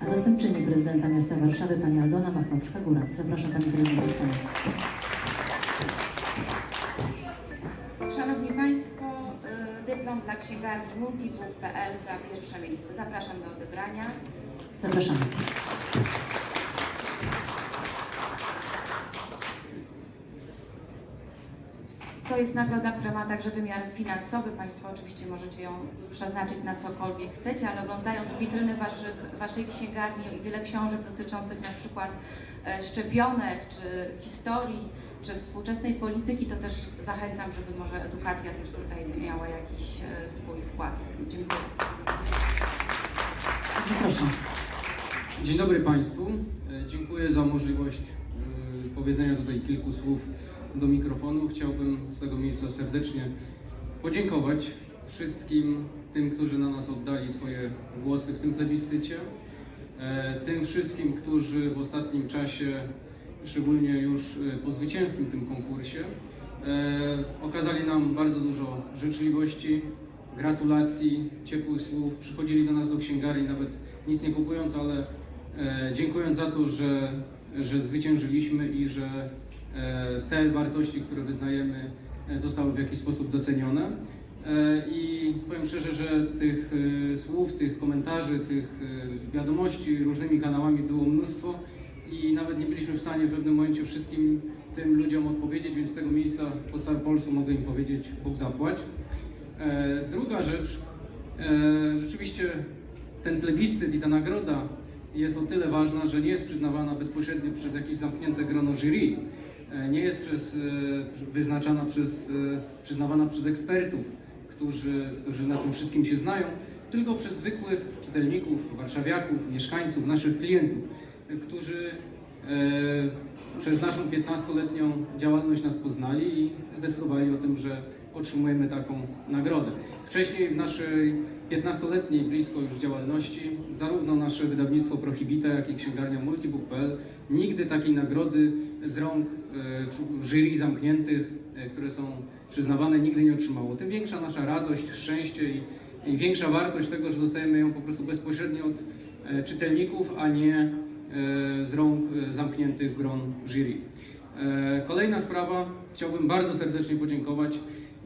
a zastępczyni prezydenta miasta Warszawy pani Aldona Machnowska-Góra. Zapraszam pani prezydent do sceny. Szanowni Państwo, y, dyplom dla księgarni multibook.pl za pierwsze miejsce. Zapraszam do odebrania. Zapraszamy. Jest nagroda, która ma także wymiar finansowy. Państwo oczywiście możecie ją przeznaczyć na cokolwiek chcecie, ale oglądając witryny waszych, Waszej księgarni i wiele książek dotyczących na przykład e, szczepionek, czy historii, czy współczesnej polityki, to też zachęcam, żeby może edukacja też tutaj miała jakiś e, swój wkład w tym. Dziękuję. Zapraszam. Dzień dobry Państwu. E, Dziękuję za możliwość powiedzenia tutaj kilku słów do mikrofonu. Chciałbym z tego miejsca serdecznie podziękować wszystkim tym, którzy na nas oddali swoje głosy w tym plebiscycie, e, tym wszystkim, którzy w ostatnim czasie, szczególnie już e, po zwycięskim tym konkursie, e, okazali nam bardzo dużo życzliwości, gratulacji, ciepłych słów, przychodzili do nas do księgarni, nawet nic nie kupując, ale dziękując za to, że, że zwyciężyliśmy i że te wartości, które wyznajemy, e, zostały w jakiś sposób docenione. E, I powiem szczerze, że tych e, słów, tych komentarzy, tych e, wiadomości różnymi kanałami było mnóstwo i nawet nie byliśmy w stanie w pewnym momencie wszystkim tym ludziom odpowiedzieć, więc z tego miejsca po Starpolsu mogę im powiedzieć Bóg zapłać. E, Druga rzecz, e, rzeczywiście ten plebiscyt i ta nagroda jest o tyle ważna, że nie jest przyznawana bezpośrednio przez jakieś zamknięte grono jury, E, nie jest przez, e, wyznaczana przez, e, przyznawana przez ekspertów, którzy, którzy na tym wszystkim się znają, tylko przez zwykłych czytelników, warszawiaków, mieszkańców, naszych klientów, e, którzy e, przez naszą 15-letnią działalność nas poznali i zdecydowali o tym, że otrzymujemy taką nagrodę. Wcześniej w naszej 15-letniej blisko już działalności zarówno nasze wydawnictwo Prohibita, jak i księgarnia Multibook.pl nigdy takiej nagrody z rąk e, jury zamkniętych, e, które są przyznawane, nigdy nie otrzymało. Tym większa nasza radość, szczęście i, i większa wartość tego, że dostajemy ją po prostu bezpośrednio od e, czytelników, a nie z rąk zamkniętych gron jury. Kolejna sprawa, chciałbym bardzo serdecznie podziękować,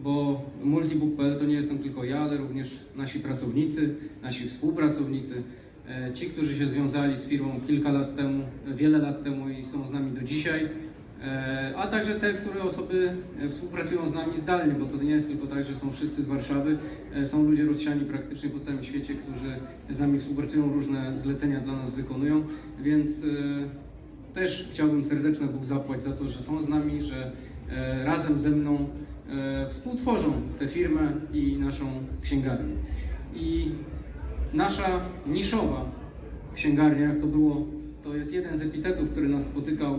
bo Multibook.pl to nie jestem tylko ja, ale również nasi pracownicy, nasi współpracownicy, e, ci, którzy się związali z firmą kilka lat temu, wiele lat temu i są z nami do dzisiaj, e, a także te, które osoby e, współpracują z nami zdalnie, bo to nie jest tylko tak, że są wszyscy z Warszawy, są ludzie rozsiani praktycznie po całym świecie, którzy z nami współpracują, różne zlecenia dla nas wykonują, więc też chciałbym serdeczne Bóg zapłać za to, że są z nami, że razem ze mną e, współtworzą tę firmę i naszą księgarnię. I nasza niszowa księgarnia, jak to było, to jest jeden z epitetów, który nas spotykał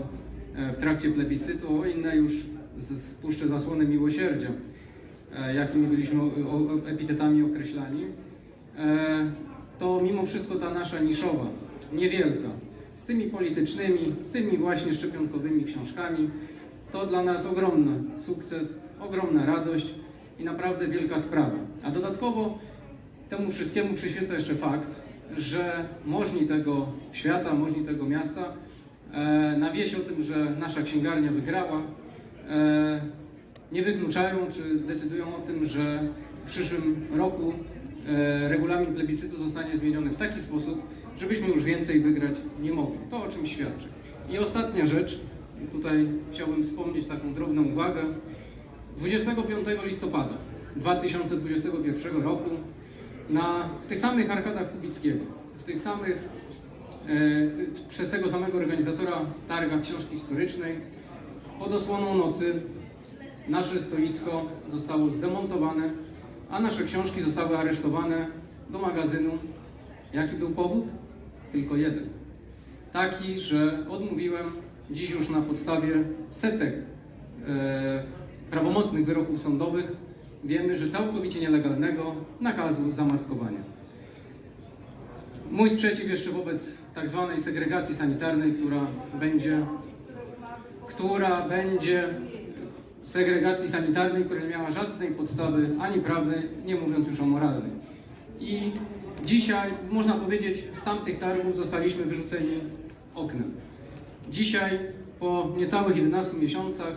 e, w trakcie plebiscytu, o inne już spuszczę zasłony miłosierdzia, e, jakimi byliśmy epitetami określani, e, to mimo wszystko ta nasza niszowa, niewielka, z tymi politycznymi, z tymi właśnie szczepionkowymi książkami, to dla nas ogromny sukces, ogromna radość i naprawdę wielka sprawa. A dodatkowo temu wszystkiemu przyświeca jeszcze fakt, że możni tego świata, możni tego miasta e, na wieść o tym, że nasza księgarnia wygrała, e, nie wykluczają czy decydują o tym, że w przyszłym roku e, regulamin plebiscytu zostanie zmieniony w taki sposób, żebyśmy już więcej wygrać nie mogli. To o czym świadczy. I ostatnia rzecz, tutaj chciałbym wspomnieć taką drobną uwagę. 25 listopada 2021 roku na, w tych samych arkadach Kubickiego, w tych samych, e, przez tego samego organizatora targach książki historycznej, pod osłoną nocy nasze stoisko zostało zdemontowane, a nasze książki zostały aresztowane do magazynu. Jaki był powód? Tylko jeden. Taki, że odmówiłem dziś już na podstawie setek e, prawomocnych wyroków sądowych, wiemy, że całkowicie nielegalnego nakazu zamaskowania. Mój sprzeciw jeszcze wobec tak zwanej segregacji sanitarnej, która będzie, która będzie segregacji sanitarnej, która nie miała żadnej podstawy ani prawnej, nie mówiąc już o moralnej. I Dzisiaj, można powiedzieć, z tamtych targów zostaliśmy wyrzuceni oknem. Dzisiaj, po niecałych 11 miesiącach,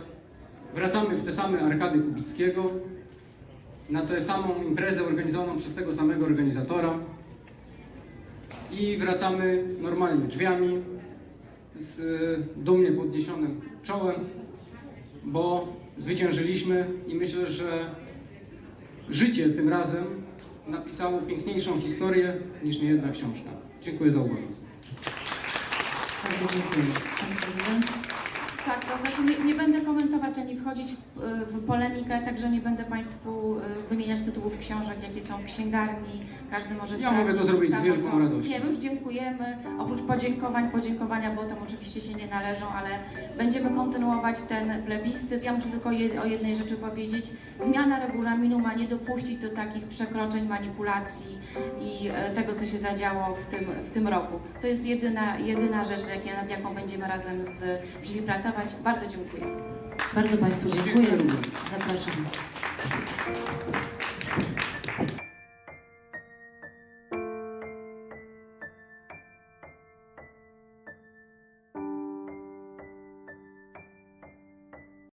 wracamy w te same arkady Kubickiego, na tę samą imprezę organizowaną przez tego samego organizatora i wracamy normalnie drzwiami, z dumnie podniesionym czołem, bo zwyciężyliśmy i myślę, że życie tym razem napisało piękniejszą historię niż niejedna książka. Dziękuję za uwagę. Bardzo dziękuję. Pani Prezydent? Tak, to znaczy nie, nie będę komentować ani wchodzić w, w polemikę, także nie będę Państwu y, wymieniać tytułów książek, jakie są w księgarni. Każdy może Ja sprawdzić. mogę to zrobić z wielką radością. Wiemy, już dziękujemy. Oprócz podziękowań, podziękowania, bo tam oczywiście się nie należą, ale będziemy kontynuować ten plebiscyt. Ja muszę tylko jed, o jednej rzeczy powiedzieć. Zmiana regulaminu ma nie dopuścić do takich przekroczeń, manipulacji i e, tego, co się zadziało w tym, w tym roku. To jest jedyna, jedyna rzecz, jak, nad jaką będziemy razem z Brzymi pracować. Bardzo dziękuję. Bardzo Państwu dziękuję. Zapraszam.